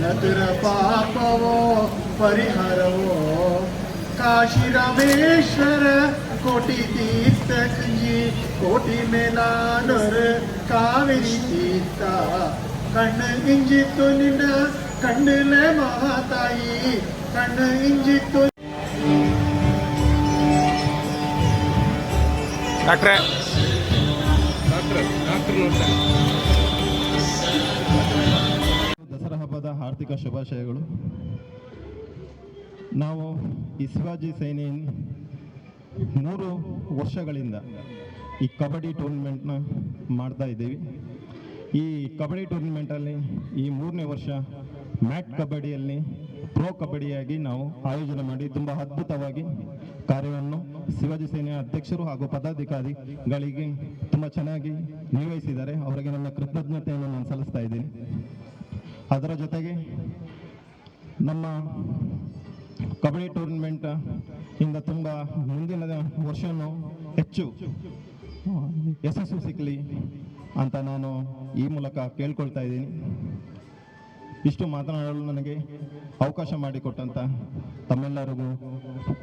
ನದುರ ಪಾಪವೋ ಪರಿಹಾರವೋ ಕಾಶಿ ರಾಮೇಶ್ವರ ಕೋಟಿ ತೀರ್ಥ ಕಂಜಿ ಕೋಟಿ ಮೇಲಾನೊರ ಕಾವೇರಿ ತೀರ್ಥ ಕಣ್ಣು ಇಂಜಿತ್ತು ನಿನ್ನ ಕಣ್ಣಿನ ಮಹಾತಾಯಿ ಕಣ್ಣು ಇಂಜಿತ್ತು ಡಾಕ್ಟ್ರೆ ದಸರಾ ಆರ್ಥಿಕ ಶುಭಾಶಯಗಳು. ನಾವು ಈ ಶಿವಾಜಿ ಮೂರು ವರ್ಷಗಳಿಂದ ಈ ಕಬಡ್ಡಿ ಟೂರ್ನಮೆಂಟ್ನ ಮಾಡ್ತಾ ಇದ್ದೀವಿ. ಈ ಕಬಡ್ಡಿ ಟೂರ್ನಮೆಂಟಲ್ಲಿ ಈ ಮೂರನೇ ವರ್ಷ ಮ್ಯಾಟ್ ಕಬಡ್ಡಿಯಲ್ಲಿ ಪ್ರೋ ಕಬಡ್ಡಿಯಾಗಿ ನಾವು ಆಯೋಜನೆ ಮಾಡಿ ತುಂಬ ಅದ್ಭುತವಾಗಿ ಕಾರ್ಯವನ್ನು ಶಿವಾಜಿ ಸೇನೆಯ ಅಧ್ಯಕ್ಷರು ಹಾಗೂ ಪದಾಧಿಕಾರಿಗಳಿಗೆ ತುಂಬ ಚೆನ್ನಾಗಿ ನಿರ್ವಹಿಸಿದ್ದಾರೆ. ಅವರಿಗೆ ನನ್ನ ಕೃತಜ್ಞತೆಯನ್ನು ನಾನು ಸಲ್ಲಿಸ್ತಾ ಇದ್ದೀನಿ. ಅದರ ಜೊತೆಗೆ ನಮ್ಮ ಕಬಡ್ಡಿ ಟೂರ್ನಮೆಂಟ್ ಇಂದ ತುಂಬ ಮುಂದಿನ ವರ್ಷವೂ ಹೆಚ್ಚು ಯಶಸ್ಸು ಸಿಕ್ಕಲಿ ಅಂತ ನಾನು ಈ ಮೂಲಕ ಕೇಳ್ಕೊಳ್ತಾ ಇದ್ದೀನಿ. ಇಷ್ಟು ಮಾತನಾಡಲು ನನಗೆ ಅವಕಾಶ ಮಾಡಿಕೊಟ್ಟಂತ ತಮ್ಮೆಲ್ಲರಿಗೂ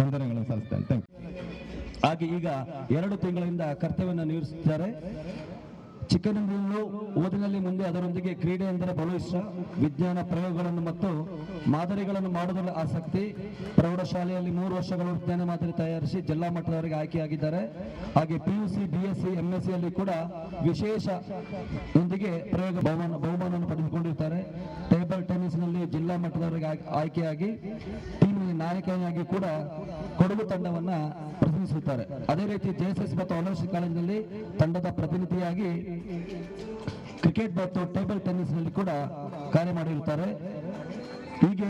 ವಂದನೆಗಳನ್ನು ಸಲ್ಲಿಸ್ತೇನೆ. ಥ್ಯಾಂಕ್ ಹಾಗೆ ಈಗ ಎರಡು ತಿಂಗಳಿಂದ ಕರ್ತವ್ಯವನ್ನು ನಿರ್ವಹಿಸುತ್ತಿದ್ದಾರೆ ಚಿಕ್ಕಂದಿನಲ್ಲೂ ಓದಿನಲ್ಲಿ ಮುಂದೆ ಅದರೊಂದಿಗೆ ಕ್ರೀಡೆ ಎಂದರೆ ಬಲು ಇಷ್ಟ. ವಿಜ್ಞಾನ ಪ್ರಯೋಗಗಳನ್ನು ಮತ್ತು ಮಾದರಿಗಳನ್ನು ಮಾಡುವುದರಲ್ಲಿ ಆಸಕ್ತಿ. ಪ್ರೌಢಶಾಲೆಯಲ್ಲಿ ಮೂರು ವರ್ಷಗಳು ವಿಜ್ಞಾನ ಮಾದರಿ ತಯಾರಿಸಿ ಜಿಲ್ಲಾ ಮಟ್ಟದವರೆಗೆ ಆಯ್ಕೆಯಾಗಿದ್ದಾರೆ. ಹಾಗೆ PUC U C B S C M S C ಅಲ್ಲಿ ಕೂಡ ವಿಶೇಷ ಒಂದಿಗೆ ಪ್ರಯೋಗ ಬಹುಮಾನ ಬಹುಮಾನವನ್ನು ಪಡೆದುಕೊಂಡಿರ್ತಾರೆ ಟೆನ್ನಿಸ್ನಲ್ಲಿ ಜಿಲ್ಲಾ ಮಟ್ಟದವರೆಗೆ ಆಯ್ಕೆಯಾಗಿ, ಟೀಮಿನ ನಾಯಕನಾಗಿ ಕೂಡ ಕೊಡಗು ತಂಡವನ್ನು ಪ್ರತಿನಿಧಿಸುತ್ತಾರೆ. ಅದೇ ರೀತಿ ಜೆಎಸ್ಎಸ್ ಮತ್ತು ಆನರ್ಸ್ ಕಾಲೇಜಿನಲ್ಲಿ ತಂಡದ ಪ್ರತಿನಿಧಿಯಾಗಿ ಕ್ರಿಕೆಟ್ ಮತ್ತು ಟೇಬಲ್ ಟೆನ್ನಿಸ್ನಲ್ಲಿ ಕೂಡ ಕಾರ್ಯ ಮಾಡಿರುತ್ತಾರೆ. ಹೀಗೆ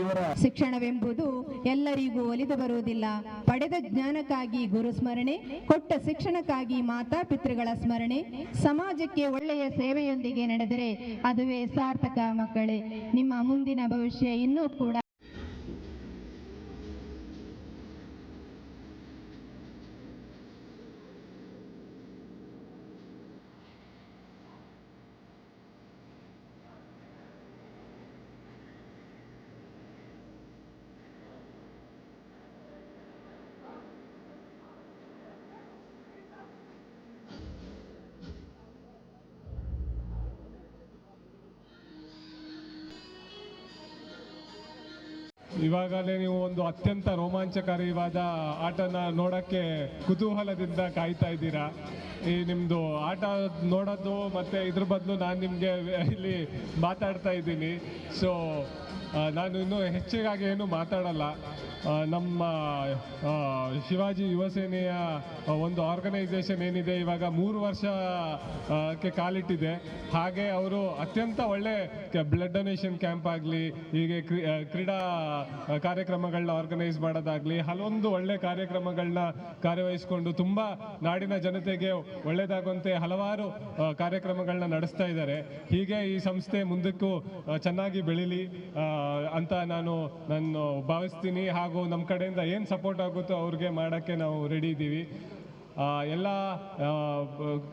ಇವರ ಶಿಕ್ಷಣವೆಂಬುದು ಎಲ್ಲರಿಗೂ ಒಲಿದು ಬರುವುದಿಲ್ಲ. ಪಡೆದ ಜ್ಞಾನಕ್ಕಾಗಿ ಗುರು ಸ್ಮರಣೆ ಕೊಟ್ಟ ಶಿಕ್ಷಣಕ್ಕಾಗಿ ಮಾತಾಪಿತೃಗಳ ಸ್ಮರಣೆ, ಸಮಾಜಕ್ಕೆ ಒಳ್ಳೆಯ ಸೇವೆಯೊಂದಿಗೆ ನಡೆದರೆ ಅದುವೇ ಸಾರ್ಥಕ ಮಕ್ಕಳೇ. ನಿಮ್ಮ ಮುಂದಿನ ಭವಿಷ್ಯ ಇನ್ನೂ ಕೂಡ ಇವಾಗಲೇ ನೀವು ಒಂದು ಅತ್ಯಂತ ರೋಮಾಂಚಕಾರಿವಾದ ಆಟನ ನೋಡಕ್ಕೆ ಕುತೂಹಲದಿಂದ ಕಾಯ್ತಾ ಇದ್ದೀರಾ? ಈ ನಿಮ್ದು ಆಟ ನೋಡೋದು ಮತ್ತೆ ಇದ್ರ ಬದಲು ನಾನು ನಿಮಗೆ ಇಲ್ಲಿ ಮಾತಾಡ್ತಾ ಇದ್ದೀನಿ. ಸೊ ನಾನು ಇನ್ನೂ ಹೆಚ್ಚಿಗಾಗಿ ಏನು ಮಾತಾಡಲ್ಲ. ನಮ್ಮ ಶಿವಾಜಿ ಯುವಸೇನೆಯ ಒಂದು ಆರ್ಗನೈಸೇಷನ್ ಏನಿದೆ, ಇವಾಗ ಮೂರು ವರ್ಷಕ್ಕೆ ಕಾಲಿಟ್ಟಿದೆ. ಹಾಗೆ ಅವರು ಅತ್ಯಂತ ಒಳ್ಳೆ ಬ್ಲಡ್ ಡೊನೇಷನ್ ಕ್ಯಾಂಪ್ ಆಗಲಿ, ಹೀಗೆ ಕ್ರೀಡಾ ಕಾರ್ಯಕ್ರಮಗಳನ್ನ ಆರ್ಗನೈಸ್ ಮಾಡೋದಾಗಲಿ, ಹಲವೊಂದು ಒಳ್ಳೆ ಕಾರ್ಯಕ್ರಮಗಳನ್ನ ಕಾರ್ಯವಹಿಸಿಕೊಂಡು ತುಂಬ ನಾಡಿನ ಜನತೆಗೆ ಒಳ್ಳೆಯದಾಗುವಂತೆ ಹಲವಾರು ಕಾರ್ಯಕ್ರಮಗಳನ್ನ ನಡೆಸ್ತಾ ಇದ್ದಾರೆ. ಹೀಗೆ ಈ ಸಂಸ್ಥೆ ಮುಂದಕ್ಕೂ ಚೆನ್ನಾಗಿ ಬೆಳೀಲಿ. ಅಂತ ನಾನು ನಾನು ಭಾವಿಸ್ತೀನಿ. ಹಾಗೂ ನಮ್ಮ ಕಡೆಯಿಂದ ಏನು ಸಪೋರ್ಟ್ ಆಗುತ್ತೋ ಅವ್ರಿಗೆ ಮಾಡೋಕ್ಕೆ ನಾವು ರೆಡಿ ಇದ್ದೀವಿ. ಎಲ್ಲ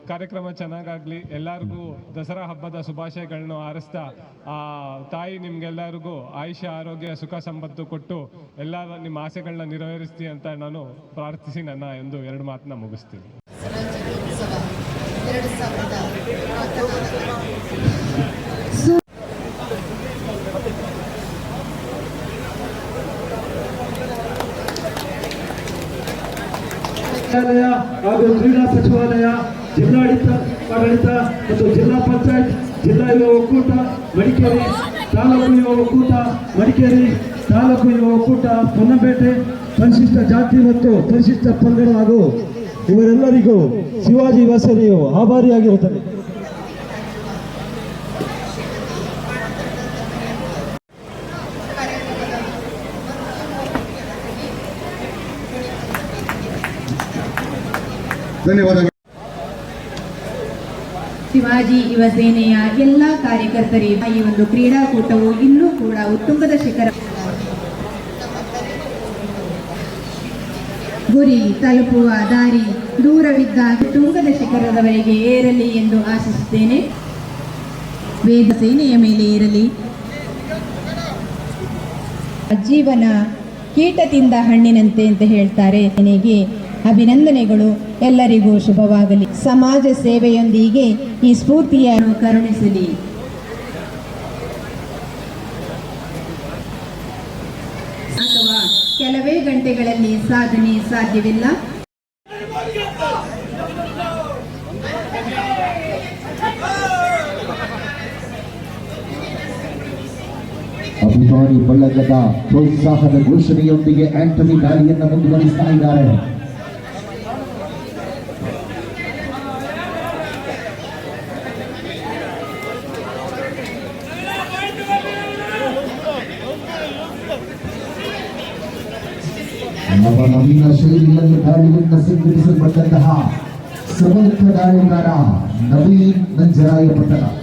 ಕಾರ್ಯಕ್ರಮ ಚೆನ್ನಾಗಾಗಲಿ. ಎಲ್ಲರಿಗೂ ದಸರಾ ಹಬ್ಬದ ಶುಭಾಶಯಗಳನ್ನು ಹಾರಿಸ್ತಾ, ಆ, ತಾಯಿ ನಿಮ್ಗೆಲ್ಲರಿಗೂ ಆಯುಷ್ಯ, ಆರೋಗ್ಯ, ಸುಖ, ಸಂಪತ್ತು ಕೊಟ್ಟು ಎಲ್ಲ ನಿಮ್ಮ ಆಸೆಗಳನ್ನ ನೆರವೇರಿಸ್ತಿ ಅಂತ ನಾನು ಪ್ರಾರ್ಥಿಸಿ ನನ್ನ ಎಂದು ಎರಡು ಮಾತನ್ನ ಮುಗಿಸ್ತೀನಿ. ಸಚಿವಾಲಯ ಹಾಗೂ ಕ್ರೀಡಾ ಸಚಿವಾಲಯ, ಜಿಲ್ಲಾಡಳಿತ, ಆಡಳಿತ ಮತ್ತು ಜಿಲ್ಲಾ ಪಂಚಾಯತ್, ಜಿಲ್ಲಾ ಯುವ ಒಕ್ಕೂಟ, ಮಡಿಕೇರಿ, ತಾಲೂಕು ಯುವ ಒಕ್ಕೂಟ, ಮಡಿಕೇರಿ, ತಾಲೂಕು ಯುವ ಒಕ್ಕೂಟ, ಪೊನ್ನಪೇಟೆ, ಪರಿಶಿಷ್ಟ ಜಾತಿ ಮತ್ತು ಪರಿಶಿಷ್ಟ ಪಂಗಡ ಹಾಗೂ ಇವರೆಲ್ಲರಿಗೂ ಶಿವಾಜಿ ವಾಸನೆಯು ಸೇನೆಯು ಆಭಾರಿಯಾಗಿರುತ್ತದೆ ಧನ್ಯವಾದಗಳು. ಶಿವಾಜಿ ಯುವ ಸೇನೆಯ ಎಲ್ಲ ಕಾರ್ಯಕರ್ತರಿ ಈ ಒಂದು ಕ್ರೀಡಾಕೂಟವು ಇನ್ನೂ ಕೂಡ ಉತ್ತುಂಗದ ಶಿಖರ. ಗುರಿ ತಲುಪುವ ದಾರಿ ದೂರವಿದ್ದ ತುಂಗದ ಶಿಖರದವರೆಗೆ ಏರಲಿ ಎಂದು ಆಶಿಸುತ್ತೇನೆ. ವೇದ ಸೇನೆಯ ಮೇಲೆ ಏರಲಿ. ಜೀವನ ಕೀಟದಿಂದ ಹಣ್ಣಿನಂತೆ ಅಂತ ಹೇಳ್ತಾರೆ. ನನಗೆ ಅಭಿನಂದನೆಗಳು. ಎಲ್ಲರಿಗೂ ಶುಭವಾಗಲಿ. ಸಮಾಜ ಸೇವೆಯೊಂದಿಗೆ ಈ ಸ್ಫೂರ್ತಿಯನ್ನು ಕರುಣಿಸಲಿ. ಅಥವಾ ಕೆಲವೇ ಗಂಟೆಗಳಲ್ಲಿ ಸಾಧನೆ ಸಾಧ್ಯವಿಲ್ಲ. ಅಭಿಮಾನಿ ಬಳ್ಳಗದ ಪ್ರೋತ್ಸಾಹದ ಘೋಷಣೆಯೊಂದಿಗೆ ಆಂಟನಿ ದಾಳಿಯನ್ನು ಮುಂದುವರಿಸ್ತಾ ಇದ್ದಾರೆ. ನವ ನವೀನ ಶೈಲಿಯಲ್ಲಿ ದಾಳಿಯನ್ನ ಸಿಂಗರಿಸಲ್ಪಟ್ಟಂತಹ ಸಮರ್ಥ ದಾಳಿಗಾರ Naveen Nanjarayapattana. Bakki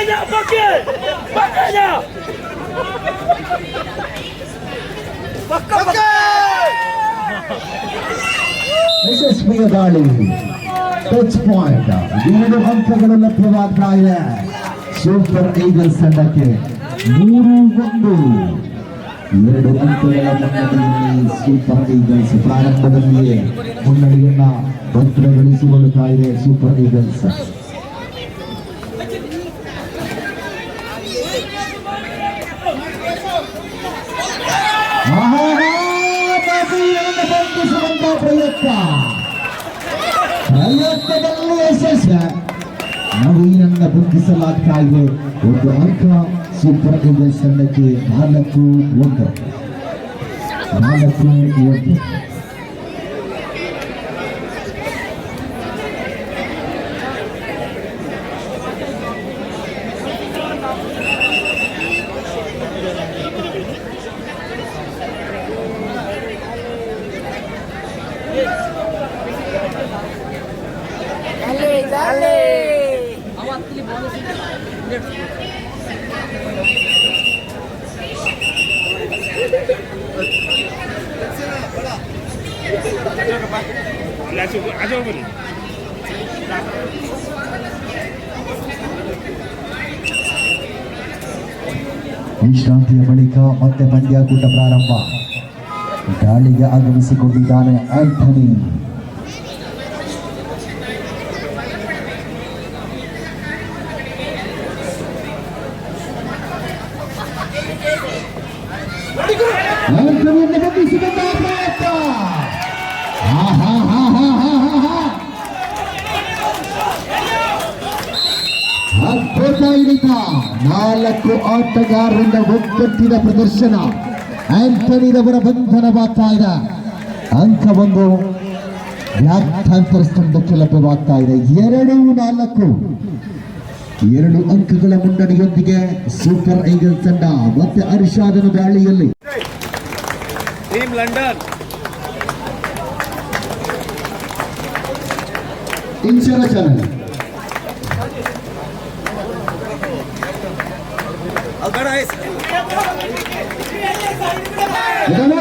Andrea Bakki Bakki Bakki Bakki ಯಶಸ್ವಿಯ ದಾಳಿ ಟಚ್ ಪಾಯಿಂಟ್ ಎರಡು ಅಂಕಗಳು ಲಭ್ಯವಾಗ್ತಾ ಇದೆ. ಸೂಪರ್ ಈಗಲ್ಸ್ ತಂಡಕ್ಕೆ ಮೂರು ಒಂದು. ಎರಡು ಅಂಕಗಳ ಸೂಪರ್ ಈಗಲ್ಸ್ ಪ್ರಾರಂಭದಲ್ಲಿಯೇ ಮುನ್ನಡೆಯನ್ನ ಭದ್ರಗೊಳಿಸಿಕೊಳ್ಳುತ್ತಾ ಇದೆ ಸೂಪರ್ ಈಗಲ್ಸ್ ಬಂಧಿಸುವಂತ ಪ್ರಯತ್ನ ಪ್ರಯತ್ನದಲ್ಲಿ ಯಶಸ್ಸ ನವೀನನ್ನ ಬಂಧಿಸಲಾಗ್ತಾ ಇದೆ ಒಂದು ಅಂಕ ಸೂಪರ್ ಈಗಲ್ಸ್ ತಂಡಕ್ಕೆ ನಾಲ್ಕು ಒಂದು ನಾಲ್ಕು ಒಂದು ವಿಶ್ರಾಂತಿಯ ಬಳಿಕ ಮತ್ತೆ ಪಂದ್ಯಾಕೂಟ ಪ್ರಾರಂಭ. ದಾಳಿಗೆ ಆಗಮಿಸಿಕೊಂಡಿದ್ದಾನೆ ಆಂಥನಿ. ನಾಲ್ಕು ಆಟಗಾರರಿಂದ ಒಗ್ಗಟ್ಟಿನ ಪ್ರದರ್ಶನ. ಆಂಟನಿರವರ ಬಂಧನವಾಗ್ತಾ ಇದೆ. ಅಂಕ ಒಂದು ವ್ಯಾಖ್ಯಾಂತರ ಸ್ತಂಭಕ್ಕೆ ಲಭ್ಯವಾಗ್ತಾ ಇದೆ. ಎರಡು ನಾಲ್ಕು. ಎರಡು ಅಂಕಗಳ ಮುನ್ನಡೆಯೊಂದಿಗೆ ಸೂಪರ್ ಐಗಲ್ ತಂಡ ಮತ್ತೆ ಅರಿಶಾದನ ದಾಳಿಯಲ್ಲಿ. Team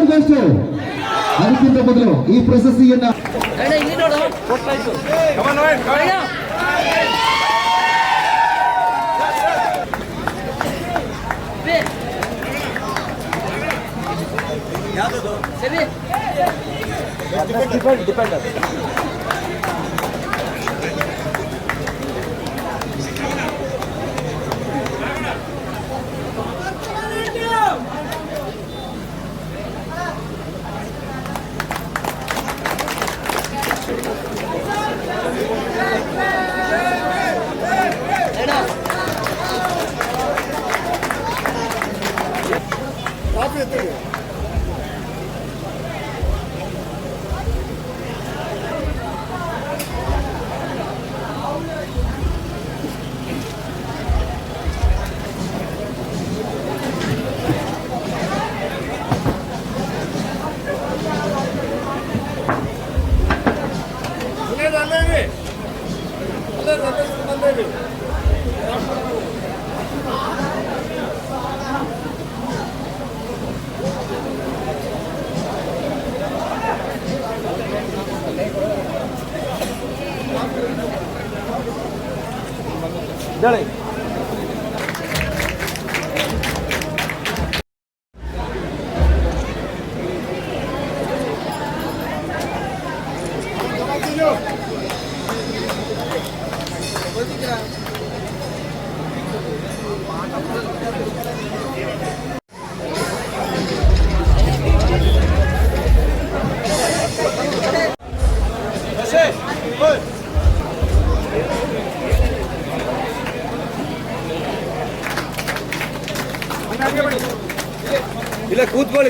ಗೋಸ್ಟು ಅದಕ್ಕಿಂತ ಮೊದಲು ಈ ಪ್ರಶಸ್ತಿಯನ್ನ ಡಿಪೆಂಡ್ ಡಿಪೆಂಡ್ દળાઈ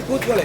ಕೂತ್ಕೊಳ್ಳಿ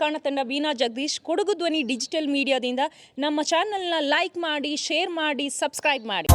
ನಾನು ತಂಡ ಬೀನಾ ಜಗದೀಶ್, ಕೊಡಗು ಧ್ವನಿ ಡಿಜಿಟಲ್ ಮೀಡಿಯಾದಿಂದ ನಮ್ಮ ಚಾನಲ್ನ ಲೈಕ್ ಮಾಡಿ ಶೇರ್ ಮಾಡಿ ಸಬ್ಸ್ಕ್ರೈಬ್ ಮಾಡಿ.